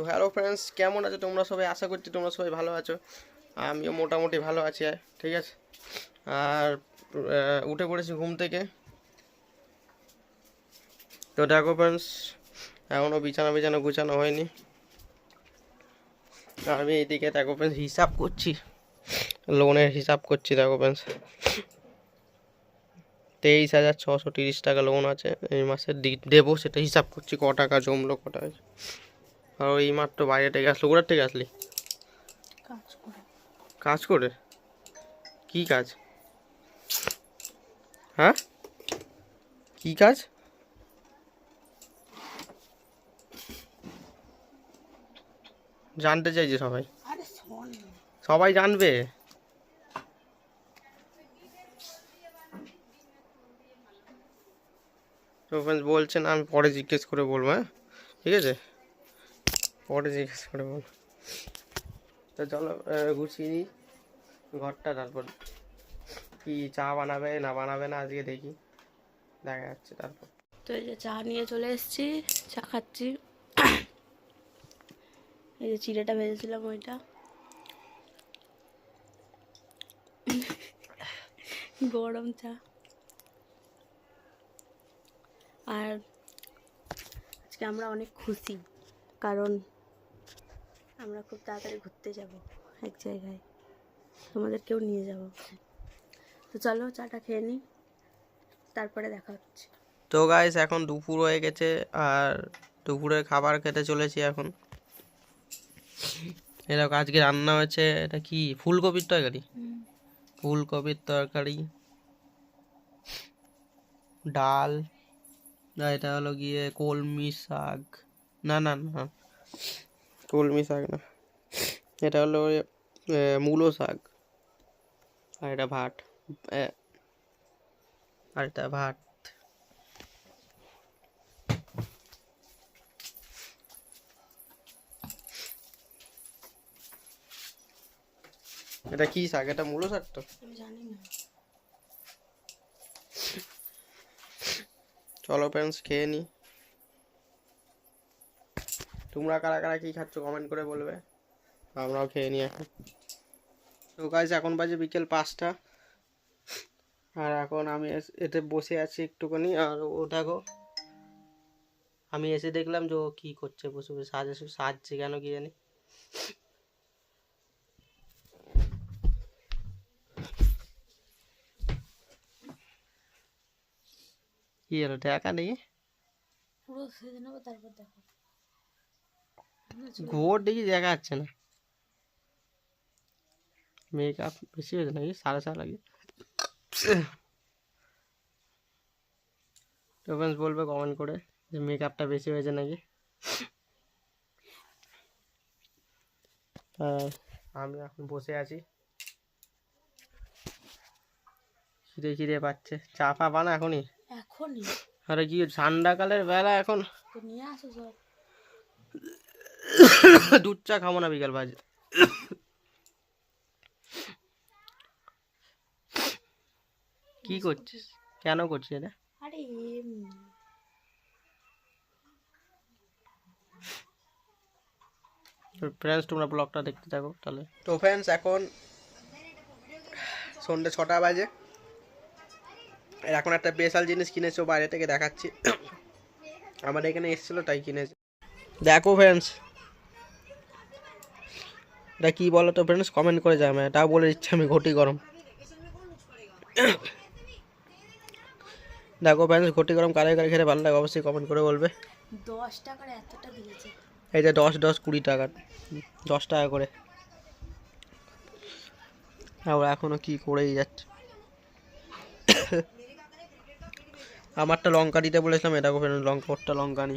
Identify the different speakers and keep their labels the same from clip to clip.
Speaker 1: তো hello friends কেমন আছো? তোমরা সবাই? আশা করছি তোমরা সবাই ভালো আছো। আমিও মোটামুটি ভালো আছি ঠিক আছে? আর উঠে পড়েছি ঘুম থেকে। তো দেখো ফ্রেন্ডস এখনও বিছানা বিছানা গুছানো হয়নি। আমি এইদিকে দেখো ফ্রেন্ডস হিসাব করছি। লোনের হিসাব করছি দেখো ফ্রেন্ডস তেইশ হাজার ছশো তিরিশ টাকা লোন আছে, এই মাসে দেবো সেটা হিসাব করছি, ক টাকা জমলো, ক টাকা। আর ওই মাত্র বাইরে থেকে আসলো। কোথার থেকে আসলি?
Speaker 2: কাজ করে।
Speaker 1: কি কাজ? হ্যাঁ? কি কাজ? জানতে চাইছে সবাই। সবাই জানবে। তো friends বলছেন আমি পরে জিজ্ঞেস করে বলব হ্যাঁ? ঠিক আছে? পরে জিজ্ঞেস করে বলব তো চলো গুছিয়ে নিই ঘরটা, তারপর কি চা বানাবে না বানাবে না আজকে দেখি। দেখা যাচ্ছে তারপর।
Speaker 2: তো এই যে চা নিয়ে চলে এসেছি, চা খাচ্ছি। এই যে চিড়েটা ভেজেছিলাম ওইটা। গরম চা। আর আজকে আমরা অনেক খুশি, কারণ আমরা খুব তাড়াতাড়ি ঘুরতে যাব এক জায়গায়। তোমাদেরকেও নিয়ে যাব। তো চলো চাটা খেয়ে নিই তারপরে দেখা হচ্ছে।
Speaker 1: তো গাইস এখন দুপুর হয়ে গেছে আর দুপুরের খাবার খেতে চলেছি এখন। এরকম আজকে রান্না হয়েছে, এটা কি? ফুলকপির তরকারি? ফুলকপির তরকারি, ডাল এটা হলো গিয়ে কলমি শাক। না না না। কলমি শাক না। এটা হলো মূলো শাক। আর এটা ভাত। আহ, আর এটা ভাত। এটা কি শাক? এটা মূলো শাক তো?
Speaker 2: আমি জানি না।
Speaker 1: চলো ফ্রেন্ডস খেয়ে নি। তোমরা কারা কারা কি খাচ্ছ কমেন্ট করে বলবে। আমরাও খেয়ে নিই এখন। তো গাইজ এখন বাজে বিকেল পাঁচটা। আর এখন আমি এতে বসে আছি একটুখানি। আর ও দেখো, আমি এসে দেখলাম যে ও কি করছে, বসে বসে সাজে, সাজছে কেন কি জানি। কি হলো টাকা নেই?
Speaker 2: পুরো সেজে নেব, তারপর দেখো।
Speaker 1: ঘোর দেখি দেখা যাচ্ছে না। মেকআপ বেশি হয়েছে নাকি? সাড়ে সাড়ে লাগে তো বলবে কমেন্ট করে যে মেকআপটা বেশি হয়েছে নাকি। আমি এখন বসে আছি। খিদে খিদে পাচ্ছে। চা ফা বানা এখনই?
Speaker 2: এখনই?
Speaker 1: আরে কি ঠান্ডাকালের বেলা এখন।
Speaker 2: নিয়ে আসো
Speaker 1: দুধ চা খাব না বিকাল বাজে কি করছিস? কেন করছিস এটা?
Speaker 2: আরে
Speaker 1: ফ্রেন্ডস তোমরা ব্লগটা দেখতে থাকো তাহলে। তো ফ্রেন্ডস এখন সন্ধ্যে ছটা বাজে। এখন একটা স্পেশাল জিনিস কিনেছো বাইরে থেকে দেখাচ্ছি। আমার এখানে এসেছিল তাই কিনেছি। দেখো ফ্রেন্ডস এটা কি বলো তো ফ্রেন্ডস কমেন্ট করে যাবে এটাও বলে দিচ্ছি আমি ঘটি গরম। দেখো ফ্রেন্ডস ঘটি গরম কারে কারে খেতে ভালো লাগে অবশ্যই কমেন্ট করে বলবে।
Speaker 2: দশ টাকার এতটা দিয়েছে।
Speaker 1: এই যে দশ দশ কুড়ি টাকা। দশ টাকা করে। আর এখনও কি করেই যাচ্ছে। আমারটা লঙ্কা দিতে বলেছিলাম এটা লঙ্কা ওরটা লঙ্কা নি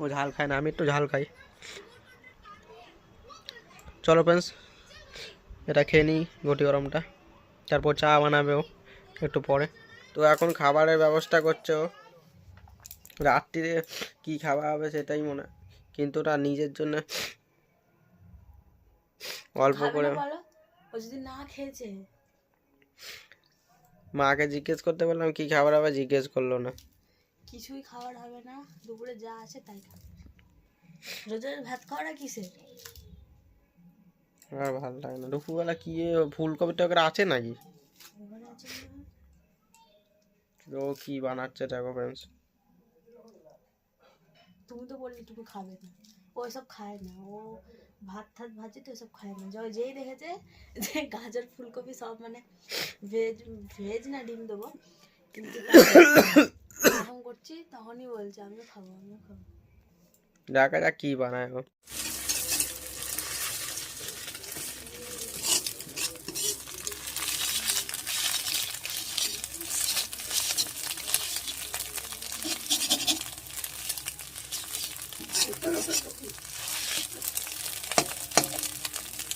Speaker 1: ও ঝাল খায় না আমি একটু ঝাল খাই। চলো ফ্রেন্ডস এটা খেয়ে নিই গটি গরমটা। তারপর চা বানাবে ও একটু পরে। তো এখন খাবারের ব্যবস্থা করছে ও। রাত্রিরে কি খাওয়া হবে সেটাই মনে। কিন্তু ওটা নিজের জন্য অল্প করে মাকে জিজ্ঞেস করতে বললাম কি খাবার হবে? জিজ্ঞেস করল না।
Speaker 2: কিছুই খাবার হবে না। দুপুরে যা আছে তাই খাবে। রোজের ভাত
Speaker 1: আর ভালো লাগে না। দুপুরবেলা কি ফুলকপি টকরা আছে নাকি। ও কি বানাচ্ছে দেখো ফ্রেন্ডস
Speaker 2: তুমি তো বললি তুমি খাবে না। ও এসব খায় না। ও ভাত টাত ভাজি তো এসব খায় না। যা- যেই দেখেছে যে গাজর ফুলকপি সব মানে ভেজ ভেজ না ডিম দেবো। কিন্তু যখন করছি তখনই বলছে আমিও খাব আমিও খাব।
Speaker 1: দেখা যাক কি বানায় এখন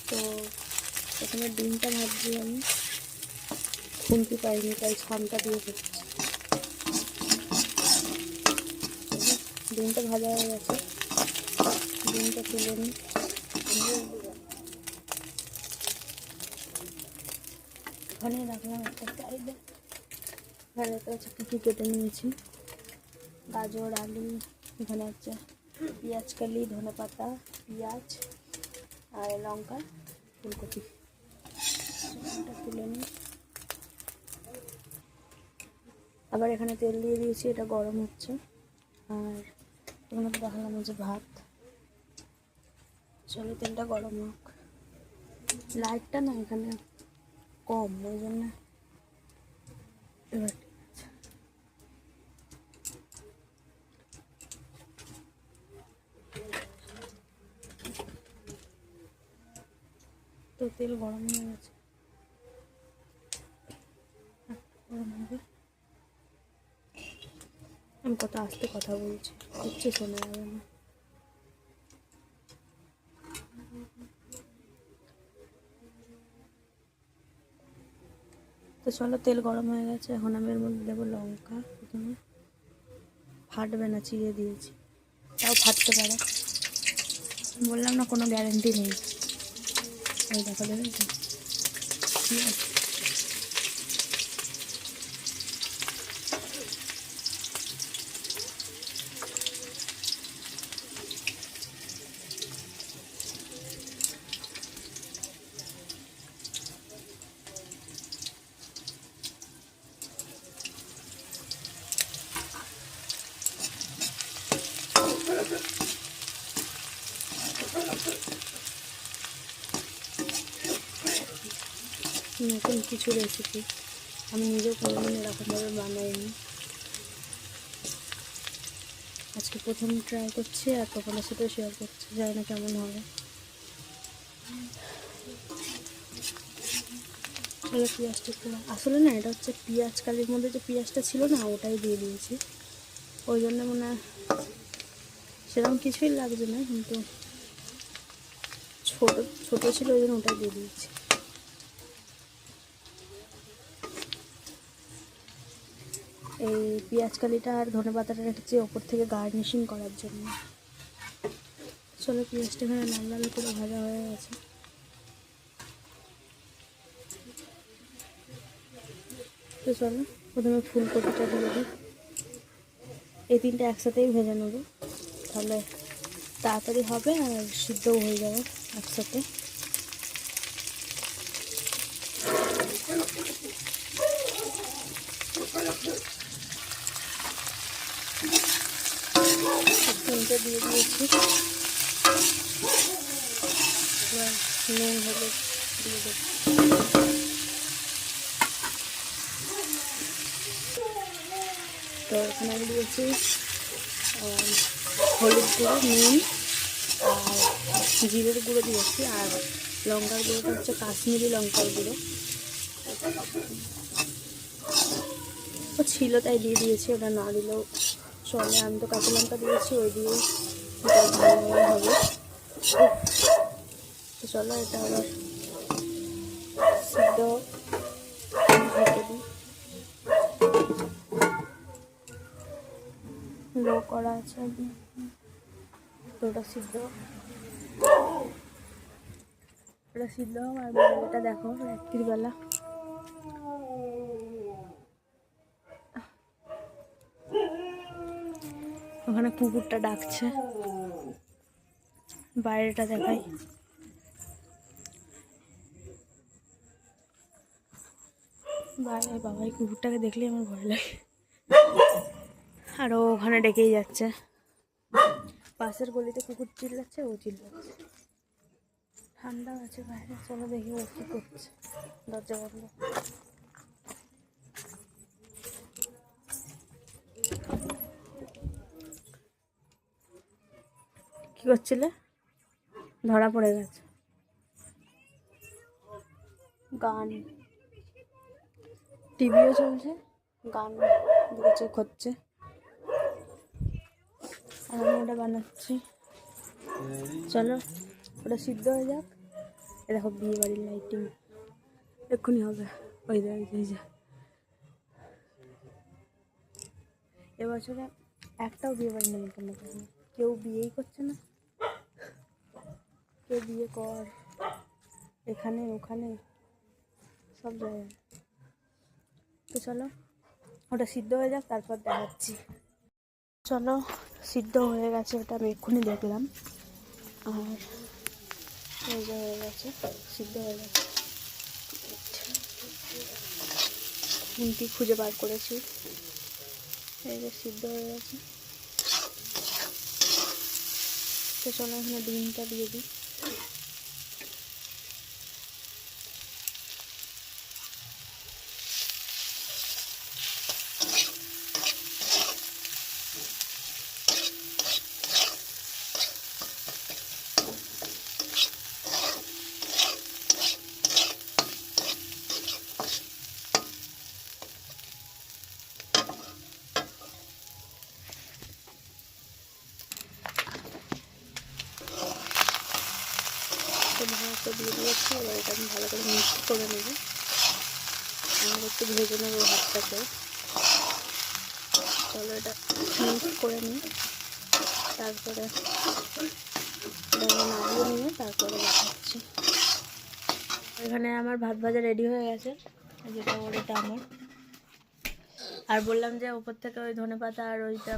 Speaker 2: তো প্রথমে ডিমটা ভাজছি আমি। খুন্তি পাইনি তাই ছামটা দিয়ে করছি ডিমটা ভাজা হয়ে গেছে। ডিমটা তুলে নিই। ওখানে রাখলাম একটা সাইডে এখানে তো হচ্ছে কী কেটে নিয়েছি। গাজর, আলু, এখানে হচ্ছে পেঁয়াজ কালি ধনে পাতা পেঁয়াজ আর লঙ্কা, ফুলকপি। আবার এখানে তেল দিয়ে দিয়েছি, এটা গরম হচ্ছে। আর এখানে তো দেখালাম যে ভাত। চলো, তেলটা গরম হোক। লাইটটা না এখানে কম, ওই জন্য এবার। তো তেল গরম হয়ে গেছে। আমি কত আস্তে কথা বলছি, কিচ্ছু শোনা যাবে না। তো চলো, তেল গরম হয়ে গেছে, এখন আমি এর মধ্যে দেবো লঙ্কা প্রথমে। ফাটবে না, চিড়ে দিয়েছি। তাও ফাটতে পারে। বললাম না, কোনো গ্যারেন্টি নেই। এই দেখো, দেখেছ ঠিক আছে নতুন কিছু রেসিপি আমি নিজেও কোনোদিন এরকমভাবে বানাইনি। আজকে প্রথম ট্রাই করছি আর তোমাদের সাথে শেয়ার করছি, জানি না কেমন হবে। চলো পেঁয়াজটা একটু আসলে না, এটা হচ্ছে পেঁয়াজ কালির মধ্যে যে পেঁয়াজটা ছিল না, ওটাই দিয়ে দিয়েছি। ওই জন্য মনে সেরকম কিছুই লাগছে না, কিন্তু ছোট ছোট ছিল ওই জন্য ওটাই দিয়ে দিয়েছি। এই পেঁয়াজ কালিটা আর ধনে পাতাটা রেখেছি ওপর থেকে গার্নিশিং করার জন্য। চলো পেঁয়াজটা এখানে লাল লাল করে ভাজা হয়ে গেছে। তো চলো, প্রথমে ফুলকপিটা দিয়ে দিই। এই তিনটে একসাথেই ভেজে নেব। তাহলে তাড়াতাড়ি হবে আর সিদ্ধও হয়ে যাবে একসাথে তিনটে দিয়ে দিয়েছি। নুন, হলুদ দিয়ে তো এখানে আমি দিয়েছি হলুদ গুঁড়ো, নুন, আর জিরের গুঁড়ো দিয়েছি, আর লঙ্কার গুঁড়োটা হচ্ছে কাশ্মীরি লঙ্কার গুঁড়ো। ছিল তাই দিয়ে দিয়েছি, ওটা না দিলেও চলে, আমি তো কাঁচা লঙ্কা দিয়েছি, ওই দিয়েই হবে। চলো, এটা আবার সিদ্ধ লো করা আছে। ওটা সিদ্ধ। ওটা সিদ্ধ আর এটা দেখো, রাত্রিবেলা। কুকুরটা ডাকছে। বাইরেটা দেখাই। বাইরে বাবা এই কুকুরটাকে দেখলে আমার ভয় লাগে। আর ওখানে ডেকেই যাচ্ছে। পাশের গলিতে কুকুর চিল্লাচ্ছে, ও চিল্লাচ্ছে। ঠান্ডা আছে বাইরে, চলো দেখি ও কী করছে। দরজা বন্ধ। করছিলে? ধরা পড়ে গেছে। গান। টিভিও চলছে? গান দিকে হচ্ছে আর আমি ওটা বানাচ্ছি। চলো ওটা সিদ্ধ হয়ে যাক। এ দেখো বিয়ে বাড়ির লাইটিং এক্ষুনি হবে। ওই যে ওই যে, এবছরে একটাও বিয়ে বাড়ি নেমন্তন্ন কেউ বিয়েই করছে না। কেউ বিয়ে কর? এখানে, ওখানে? সব জায়গায়। তো চলো, ওটা সিদ্ধ হয়ে যাক, তারপর দেখাচ্ছি। চলো, সিদ্ধ হয়ে গেছে, ওটা আমি এক্ষুনি দেখলাম। আর হয়ে গেছে, সিদ্ধ হয়ে গেছে। খুন্তি খুঁজে বার করেছি। এই যে সিদ্ধ হয়ে গেছে। তো চলো, এখানে ডিমটা দিয়ে দিই তো ভাত দিয়ে দিয়েছি এবার এটা আমি ভালো করে নেব। আমার একটু ভেজে নেব ভাতটাকে। চলো এটা মিক্স করে নিই। তারপরে নাড়িয়ে নিয়ে তারপরে দেখাচ্ছি। এখানে আমার ভাত ভাজা রেডি হয়ে গেছে। যেটা ওর এটা আমার। আর বললাম যে ওপর থেকে ওই ধনে পাতা আর ওইটা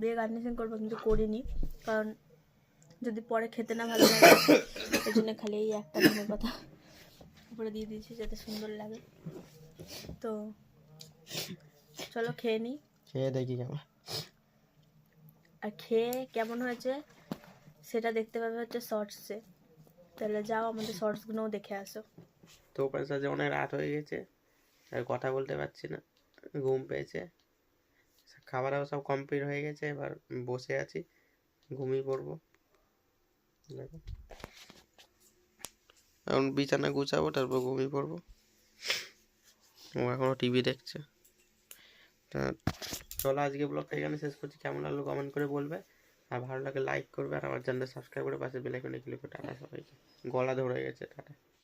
Speaker 2: দিয়ে গার্নিশিং করব, কিন্তু করিনি। কারণ যদি পরে খেতে না ভালো লাগে, এই জন্য খালি এই একটা ধনে পাতা। উপরে দিয়ে দিয়েছি যাতে সুন্দর লাগে। তো চলো খেয়ে নিই
Speaker 1: খেয়ে দেখি কেমন।
Speaker 2: আর খেয়ে কেমন হয়েছে সেটা দেখতে পাবে হচ্ছে শর্টসে তাহলে যাও আমাদের শর্টসগুলোও দেখে আসো।
Speaker 1: তো ওপার সাথে অনেক রাত হয়ে গেছে আর কথা বলতে পারছি না ঘুম পেয়েছে। খাবারও সব কমপ্লিট হয়ে গেছে এবার বসে আছি ঘুমিয়ে পড়ব। দেখো। এখন বিছানা গুছাবো, তারপর ঘুমিয়ে পড়ব। ও এখনও টিভি দেখছে। চলো আজকে ব্লগটা এখানে শেষ করছি। কেমন লাগল কমেন্ট করে বলবে। আর ভালো লাগে লাইক করবে। আর আমার চ্যানেলটা সাবস্ক্রাইব করে পাশে বেলাইকনে ক্লিক করে টাটা সবাইকে। গলা ধরে গেছে, টাটা।